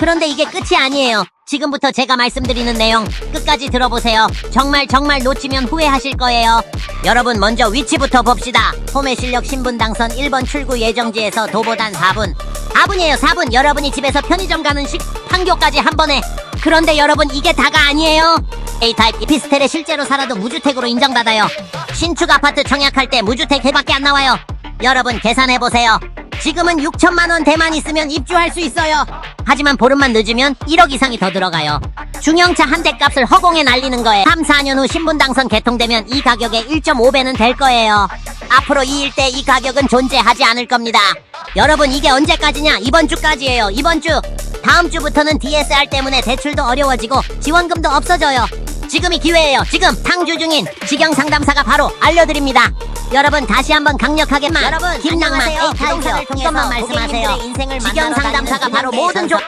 그런데 이게 끝이 아니에요. 지금부터 제가 말씀드리는 내용 끝까지 들어보세요. 정말 정말 놓치면 후회하실 거예요. 여러분 먼저 위치부터 봅시다. 홈의 실력 신분 당선 1번 출구 예정지에서 도보단 4분. 4분이에요 4분. 여러분이 집에서 편의점 가는 식 판교까지 한 번에. 그런데 여러분 이게 다가 아니에요. A타입 이피스텔에 실제로 살아도 무주택으로 인정받아요. 신축 아파트 청약할 때 무주택 해밖에 안 나와요. 여러분 계산해보세요. 지금은 6천만 원 대만 있으면 입주할 수 있어요. 하지만 보름만 늦으면 1억 이상이 더 들어가요. 중형차 한 대 값을 허공에 날리는 거예요. 3, 4년 후 신분 당선 개통되면 이 가격의 1.5배는 될 거예요. 앞으로 이 일대 이 가격은 존재하지 않을 겁니다. 여러분 이게 언제까지냐? 이번 주까지예요. 이번 주. 다음 주부터는 DSR 때문에 대출도 어려워지고 지원금도 없어져요. 지금이 기회예요. 지금 탕주 중인 직영 상담사가 바로 알려드립니다. 여러분 다시 한번 강력하게 만 여러분 김낭만 A 타임즈 이것만 말씀하세요. 직영 상담사가 바로 모든 조